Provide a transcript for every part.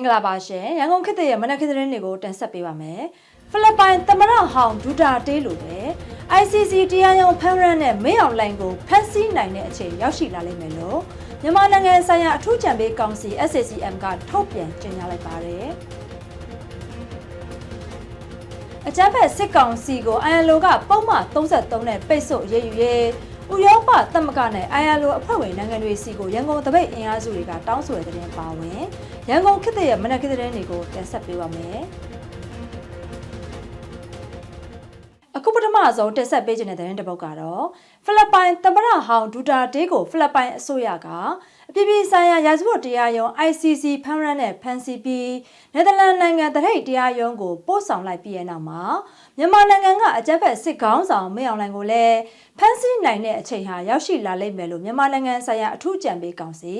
င်္ဂလာပါရှင်ရန်ကုန်ခေတ်သစ်ရဲ့မနက်ခင်းသတင်းတွေကိုတင်ဆက်ပေးပါမယ်ဖိလစ်ပိုင်သမရဟောင်ဒူတာတေးလိုပဲ ICC တရားရုံးဖမ်းရမ်းနဲ့မင်းအောင်လိုင်ကိုဖမ်းဆီးနိုင်တဲ့အချိန်ရောက်ရှိလာလိမ့်မယ်လို့မြန်မာနိုင်ငံဆိုင်ရာအထူးကြံပေးကောင်စီ SACM ကထုတ်ပြန်ကြေညာလိုက်ပါတယ်အကြမ်းဖက်စစ်ကောင်စီကို ILO ကပုံမှန်33နဲ့ပိတ်ဆို့ရေးယူရေး ဥရောပသမဂ္ဂနဲ့ ILO အဖွဲ့ဝင်နိုင်ငံတွေစီကိုရန်ကုန်တပိတ်အင်အားစုတွေကတောင်းဆိုတဲ့တဲ့ပါဝင်ရန်ကုန်ခေတ်သစ်ရဲ့မနက်ခင်းသတင်းတွေကိုတင်ဆက်ပေးပါမယ်။အခုပထမဆုံးတင်ဆက်ပေးခြင်းတဲ့သတင်းတစ်ပုဒ်ကတော့ဖိလစ်ပိုင်သမ္မတဟောင်ဒူတာတေးကိုဖိလစ်ပိုင်အစိုးရက အပြည်ပြည်ဆိုင်ရာရာဇဝတ်တရားရုံး ICC ဖမ်းရမ်းနဲ့ဖမ်းဆီးပြီးနယ်သာလန်နိုင်ငံတထိတ်တရားရုံးကိုပို့ဆောင်လိုက်ပြီးတဲ့နောက်မှာမြန်မာနိုင်ငံကအကြမ်းဖက်စစ်ကောင်ဆောင်မင်းအောင်လှိုင်ကိုလည်းဖမ်းဆီးနိုင်တဲ့အချိန်ဟာရောက်ရှိလာလိမ့်မယ်လို့မြန်မာနိုင်ငံဆိုင်ရာအထူးကြံပေးကောင်စီ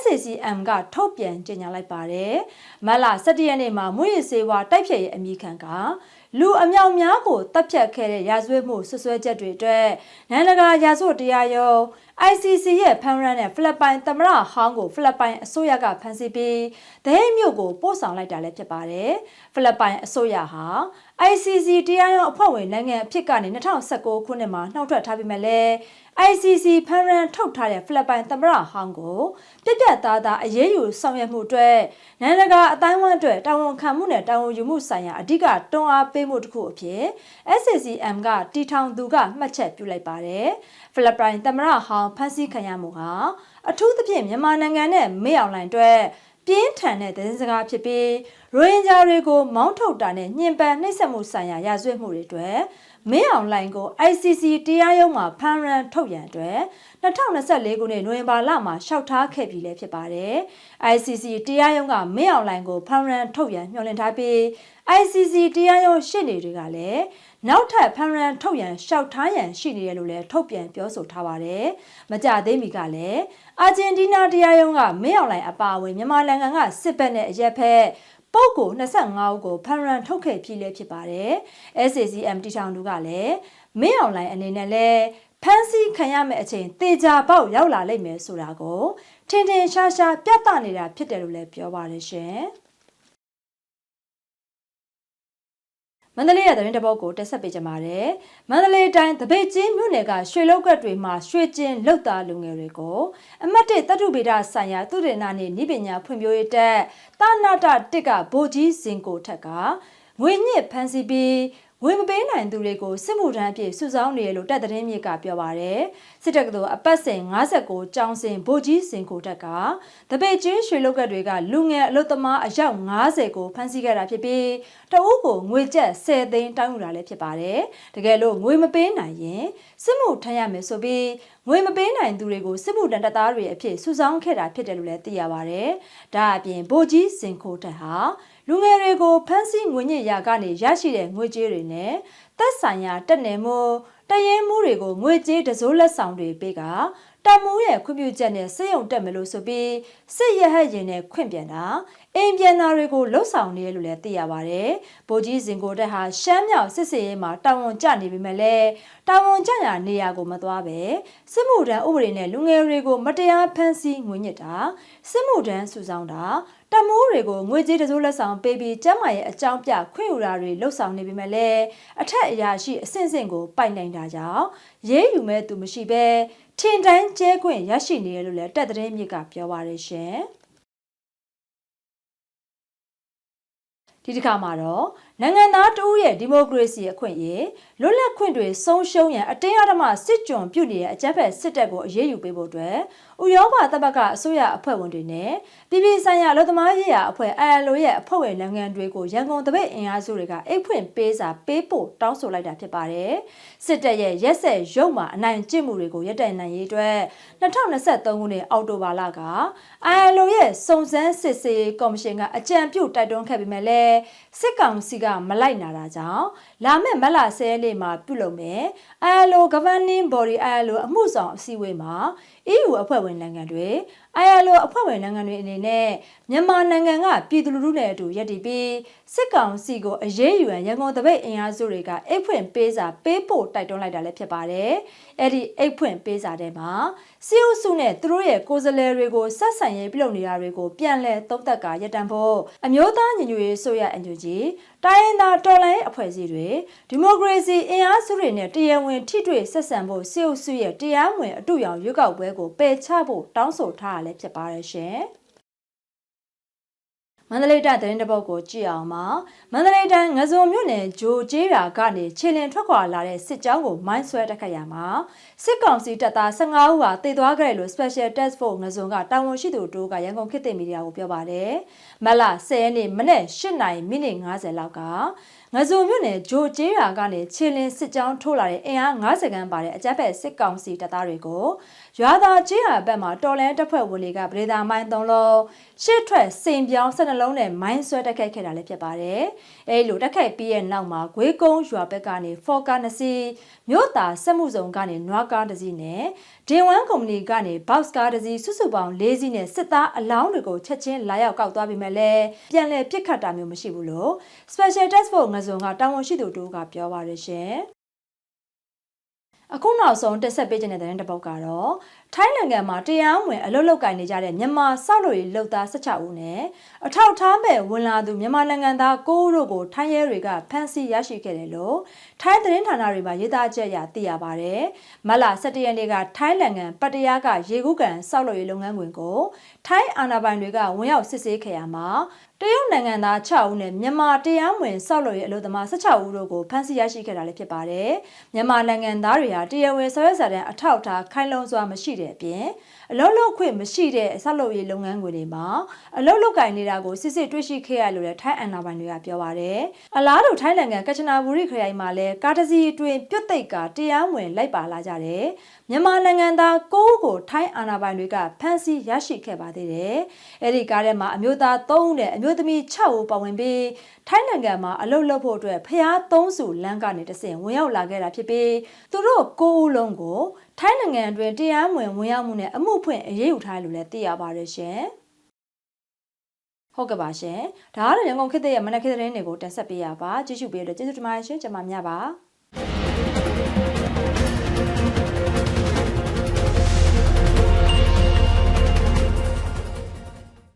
SACM ကထုတ်ပြန်ကြေညာလိုက်ပါတယ်။မတ်လ17ရက်နေ့မှာမွေးရစေဝါတိုက်ဖြတ်ရေးအမိခံကလူအမြောက်များကိုတပ်ဖြတ်ခဲ့တဲ့ရာဇဝတ်မှုဆွဆွဲချက်တွေအတွက်နိုင်ငံတကာရာဇဝတ်တရားရုံး ICC ရဲ့ဖမ်းရမ်းနဲ့ဖိလစ်ပိုင်သမ္မတဟောင်းကိုဖိလစ်ပိုင်အစိုးရကဖမ်းဆီးပြီးဒဟိတ်မြို့ကိုပို့ဆောင်လိုက်တာလည်းဖြစ်ပါတယ်။ဖိလစ်ပိုင်အစိုးရဟာ ICC တရားရုံးအဖွဲ့ဝင်နိုင်ငံအဖြစ်ကနေ2019ခုနှစ်မှာနှောက်ထွက်ထားပြီးမှလည်း ICC ဖမ်းရမ်းထုတ်ထားတဲ့ဖိလစ်ပိုင်သမ္မတဟောင်းကိုပြက်ပြက်သားသားအရေးယူဆောင်ရွက်မှုအတွက်နိုင်ငံတကာအတိုင်းအဝန်အတွက်တာဝန်ခံမှုနဲ့တာဝန်ယူမှုဆိုင်ရာအဓိကတွန်းအားပေးမှုတစ်ခုအဖြစ် SACM ကတီထောင်သူကမှတ်ချက်ပြုလိုက်ပါတယ်။ဖိလစ်ပိုင်သမ္မတဟောင်းဖမ်းဆီးခံရမှုဟာအထူးသဖြင့်မြန်မာနိုင်ငံနဲ့မေအောင်လိုင်အတွက် ပြင်းထန်တဲ့သတင်းစကားဖြစ်ပြီးရိုဟင်ဂျာတွေကိုမောင်းထုတ်တာနဲ့ညှဉ်းပန်းနှိပ်စက်မှုဆိုင်ရာရာဇဝတ်မှုတွေအတွက် မင်းအောင်လိုင်ကို ICC တရားရုံးမှာဖမ်းရန်ထုတ်ရန်အတွက်2024ခုနှစ်နိုဝင်ဘာလမှာလျှောက်ထားခဲ့ပြီးလည်းဖြစ်ပါတယ်။ ICC တရားရုံးကမင်းအောင်လိုင်ကိုဖမ်းရန်ထုတ်ရန်ညှော်လင့်ထားပြီး ICC တရားရုံးရှေ့နေတွေကလည်းနောက်ထပ်ဖမ်းရန်ထုတ်ရန်လျှောက်ထားရန်ရှိနေတယ်လို့လည်းထုတ်ပြန်ပြောဆိုထားပါတယ်။မကြသေးမီကလည်းအာဂျင်တီးနားတရားရုံးကမင်းအောင်လိုင်အပါအဝင်မြန်မာနိုင်ငံကစစ်ဘက်နဲ့အရက်ဖက် ပုတ်ကို25ဦးကိုဖမ်းရန်ထုတ်ခဲ့ပြီးလည်းဖြစ်ပါတယ်။ SACM တီထောင်သူကလည်းမင်းအောင်လိုင်အနေနဲ့လည်းဖမ်းဆီးခံရမယ့်အချိန်တေချာပေါက်ရောက်လာလိမ့်မယ်ဆိုတာကိုထင်ထင်ရှားရှားပြသနေတာဖြစ်တယ်လို့လည်းပြောပါတယ်ရှင်။ မန္တလေးရဲ့သတင်းတပုတ်ကိုတက်ဆက်ပေးကြပါမယ်။မန္တလေးတိုင်းတပိတ်ကြီးမြို့နယ်ကရွှေလောက်ကတ်တွေမှာရွှေကျင်လောက်သားလူငယ်တွေကိုအမတ်တစ်တတုဗေဒဆိုင်ရာသုတေသနနှင့်ဤပညာဖွံ့ဖြိုးရေးတက်တာနာတာတစ်ကဗိုလ်ကြီးစင်ကိုထက်ကငွေညစ်ဖမ်းဆီးပြီးငွေမပေးနိုင်သူတွေကိုစစ်မှုထမ်းအဖြစ်စုဆောင်းနေရလို့တပ်သတင်းမြစ်ကပြောပါရယ် စစ်တပ်ကတော်အပတ်စဉ်59ကျောင်းစဉ်ဗိုလ်ကြီးစင်ကိုတက်ကတပိတ်ချင်းရွှေလုတ်ကတ်တွေကလူငယ်အလုသမားအယောက်90ကိုဖမ်းဆီးခဲ့တာဖြစ်ပြီးတအုပ်ကိုငွေကျပ်10သိန်းတောင်းယူတာလည်းဖြစ်ပါတယ်တကယ်လို့ငွေမပေးနိုင်ရင်စစ်မှုထမ်းရမယ်ဆိုပြီးငွေမပေးနိုင်သူတွေကိုစစ်မှုတန်းတပ်သားတွေအဖြစ်စုဆောင်းခဲ့တာဖြစ်တယ်လို့လည်းသိရပါတယ်ဒါအပြင်ဗိုလ်ကြီးစင်ကိုတက်ဟာလူငယ်တွေကိုဖမ်းဆီးငွေညစ်ရာကနေရရှိတဲ့ငွေကြေးတွေနဲ့သက်ဆိုင်ရာတက်နယ်မှု တရင်မှုတွေကိုငွေကြေးတစိုးလက်ဆောင်တွေပေးကတမူးရဲ့ခွင့်ပြုချက်နဲ့စစ်ရုံတက်မယ်လို့ဆိုပြီးစစ်ရဟတ်ရင်နဲ့ခွင့်ပြန်တာအိမ်ပြန်သားတွေကိုလှုပ်ဆောင်နေရလို့လည်းသိရပါတယ်။ဗိုလ်ကြီးစင်ကိုတက်ဟာရှမ်းမြောက်စစ်စေးရေးမှာတာဝန်ကျနေပြီမဲ့လည်းတာဝန်ကျရာနေရာကိုမသွားပဲစစ်မှုထမ်းဥပဒေနဲ့လူငယ်တွေကိုမတရားဖမ်းဆီးငွေညစ်တာစစ်မှုထမ်းစုဆောင်းတာ တမိုးတွေကိုငွေကြေးတစိုးလက်ဆောင်ပေးပြီးကျမ်းမာရေးအကြောင်းပြခွင့်ယူတာတွေလှုပ်ဆောင်နေပြီမဲ့လည်းအထက်အရာရှိအဆင့်ဆင့်ကိုပိုက်နိုင်တာကြောင့်ရေးယူမဲ့သူမရှိဘဲထင်တိုင်းကျဲခွင့်ရရှိနေရလို့လည်းတက်တဲ့မြစ်ကပြောပါရရှင်ဒီတစ်ခါမှာတော့ နိုင်ငံသားတဦးရဲ့ဒီမိုကရေစီအခွင့်အရေးလွတ်လပ်ခွင့်တွေဆုံးရှုံးရန်အတင်းအဓမ္မစစ်ကြုံပြုနေတဲ့အကြမ်းဖက်စစ်တပ်ကိုအရေးယူပေးဖို့အတွက်ဥရောပတပ်ပတ်ကအစိုးရအဖွဲ့ဝင်တွေနဲ့ပြည်ပြည်ဆိုင်ရာလူသမားရေးရာအဖွဲ့ ILO ရဲ့အဖွဲ့ဝင်နိုင်ငံတွေကိုရန်ကုန်တပိတ်အင်အားစုတွေကအိတ်ဖွင့်ပေးစာပေးဖို့တောင်းဆိုလိုက်တာဖြစ်ပါတယ်။စစ်တပ်ရဲ့ရက်ဆက်ရုပ်မှအနိုင်ကျင့်မှုတွေကိုရပ်တန့်နိုင်ရေးအတွက်2023ခုနှစ်အောက်တိုဘာလက ILO ရဲ့စုံစမ်းစစ်ဆေးကော်မရှင်ကအကြံပြုတိုက်တွန်းခဲ့ပေမဲ့လည်းစစ်ကောင်စီကမလိုက်နာတာကြောင့်လာမယ့်မက်လာ10ရက်နေ့မှာပြုလုပ်မယ် ILO governing body ILO အမှုဆောင်အစည်းအဝေးမှာ EU အဖွဲ့ဝင်နိုင်ငံတွေ ILO အဖွဲ့ဝင်နိုင်ငံတွေအနေနဲ့ မြန်မာနိုင်ငံကပြည်သူလူထုနဲ့အတူရပ်တည်ပြီးစစ်ကောင်စီကိုအရေးယူရန်ရန်ကုန်တပိတ်အင်အားစုတွေကအိတ်ဖွင့်ပေးစာပေးဖို့တိုက်တွန်းလိုက်တာလည်းဖြစ်ပါတယ်။အဲ့ဒီအိတ်ဖွင့်ပေးစာထဲမှာစီအုပ်စုနဲ့သူတို့ရဲ့ကိုယ်စားလှယ်တွေကိုဆက်ဆံရေးပြုလုပ်နေတာတွေကိုပြန်လည်သုံးသပ်ကာရပ်တန့်ဖို့အမျိုးသားညီညွတ်ရေးဆိုရအန်ယူဂျီတိုင်းရင်းသားတော်လှန်ရေးအဖွဲ့အစည်းတွေဒီမိုကရေစီအင်အားစုတွေနဲ့တရားဝင်ထိတွေ့ဆက်ဆံဖို့စီအုပ်စုရဲ့တရားဝင်အတူရောင်ရွေးကောက်ပွဲကိုပယ်ချဖို့တောင်းဆိုထားရလည်းဖြစ်ပါတယ်ရှင်။ မန္တလေးတိုင်းသတင်းတပုတ်ကိုကြည့်အောင်ပါမန္တလေးတိုင်းငဇုံမြို့နယ်ဂျိုကျေးရွာကနေခြေလင်ထွက်ခွာလာတဲ့စစ်ကြောင်းကိုမိုင်းဆွဲတက်ခတ်ရမှာစစ်ကောင်စီတပ်သား15ဦးဟာတေသွားခဲ့တယ်လို့ Special Task Force ငဇုံကတာဝန်ရှိသူတို့ကရန်ကုန်ခေတ်သစ်မီဒီယာကိုပြောပါတယ်မလ10ရက်နေ့မနေ့8နာရီမိနစ်50လောက်က ငဇုံမြို့နယ်ဂျိုကျေးရွာကနေခြေလင်စစ်ကြောင်းထိုးလာတဲ့အင်အား90ခန်းပါတဲ့အကြက်ဖက်စစ်ကောင်စီတပ်သားတွေကိုရွာသားကျေးရွာဘက်မှာတော်လန်တပ်ဖွဲ့ဝင်တွေကဗဒေတာမိုင်း၃လုံးရှစ်ထွက်စင်ပြောင်း၁၂လုံးနဲ့မိုင်းဆွဲတက်ခတ်ခဲ့တာလည်းဖြစ်ပါတယ်။အဲဒီလိုတက်ခတ်ပြီးရဲ့နောက်မှာဂွေးကုန်းရွာဘက်ကနေဖော်ကားနှစ်စီးမြို့သားစက်မှုစုံကနေနွားကားတစ်စီးနဲ့ဒင်ဝမ်ကုမ္ပဏီကနေဘောက်စ်ကားတစ်စီးစုစုပေါင်း၄စီးနဲ့စစ်သားအလောင်းတွေကိုချက်ချင်းလာရောက်ကောက်သွားပြီးမှလည်းပြန်လည်ပစ်ခတ်တာမျိုးမရှိဘူးလို့ Special Task Force ငစုံကတာဝန်ရှိသူတို့ကပြောပါတယ်ရှင်။အခုနောက်ဆုံးတက်ဆက်ပေးခြင်းတဲ့တဲ့တစ်ပုတ်ကတော့ထိုင်းနိုင်ငံမှာတရားဝင်အလုပ်လုပ်ကိုင်နေကြတဲ့မြန်မာစောက်လို့ရလုပ်သား16ဦးနဲ့အထောက်ထားမဲ့ဝင်လာသူမြန်မာနိုင်ငံသား9ဦးတို့ကိုထိုင်းရဲတွေကဖမ်းဆီးရရှိခဲ့တယ်လို့ထိုင်းသတင်းဌာနတွေမှာရေးသားချက်အရသိရပါတယ်။မလ17ရက်နေ့ကထိုင်းနိုင်ငံပတ္တရားကရေကူးကန်စောက်လို့ရလုပ်ငန်းခွင်ကိုထိုင်းအာဏာပိုင်တွေကဝင်ရောက်စစ်ဆေးခဲ့ရမှာ တရုတ်နိုင်ငံသား6ဦးနဲ့မြန်မာတရားဝင်စောက်လို့ရအလုပ်သမား16ဦးတို့ကိုဖမ်းဆီးရရှိခဲ့တာလည်းဖြစ်ပါတယ်။မြန်မာနိုင်ငံသားတွေဟာတရားဝင်ဆော်ရွက်စာတမ်းအထောက်အထားခိုင်လုံစွာမရှိတဲ့အပြင် အလုပ်လုပ်ခွင့်မရှိတဲ့အဆောက်လုပ်ရေးလုပ်ငန်းခွင်တွေမှာအလုပ်လုပ်ကိုင်နေတာကိုစစ်စစ်တွေ့ရှိခဲ့ရလို့လည်းထိုင်းအန်နာပိုင်တွေကပြောပါတယ်။အလားတူထိုင်းနိုင်ငံကချနာဘူရီခရိုင်မှာလည်းကားတစ်စီးအတွင်းပြုတ်သိက်ကတရားဝင်လိုက်ပါလာကြတယ်။မြန်မာနိုင်ငံသား၉ဦးကိုထိုင်းအာဏာပိုင်တွေကဖမ်းဆီးရရှိခဲ့ပါသေးတယ်။အဲဒီကားထဲမှာအမျိုးသား၃ဦးနဲ့အမျိုးသမီး6ဦးပါဝင်ပြီးထိုင်းနိုင်ငံမှာအလုပ်လုပ်ဖို့အတွက်ဖျားသုံးစုလမ်းကနေတဆင့်ဝင်ရောက်လာခဲ့တာဖြစ်ပြီးသူတို့၉ဦးလုံးကို ထိုင်းနိုင်ငံအတွင်းတရားမဝင်ဝင်ရောက်မှုနဲ့အမှုဖွင့်အရေးယူထားတယ်လို့လည်းသိရပါတယ်ရှင်။ဟုတ်ကဲ့ပါရှင်။ဒါကတော့ရန်ကုန်ခေတ်ရဲ့မနက်ခေတ်သတင်းတွေကိုတင်ဆက်ပေးရပါ။ကြည့်ရှုပေးလို့ကျေးဇူးတင်ပါတယ်ရှင်။ကျွန်မမြတ်ပါ။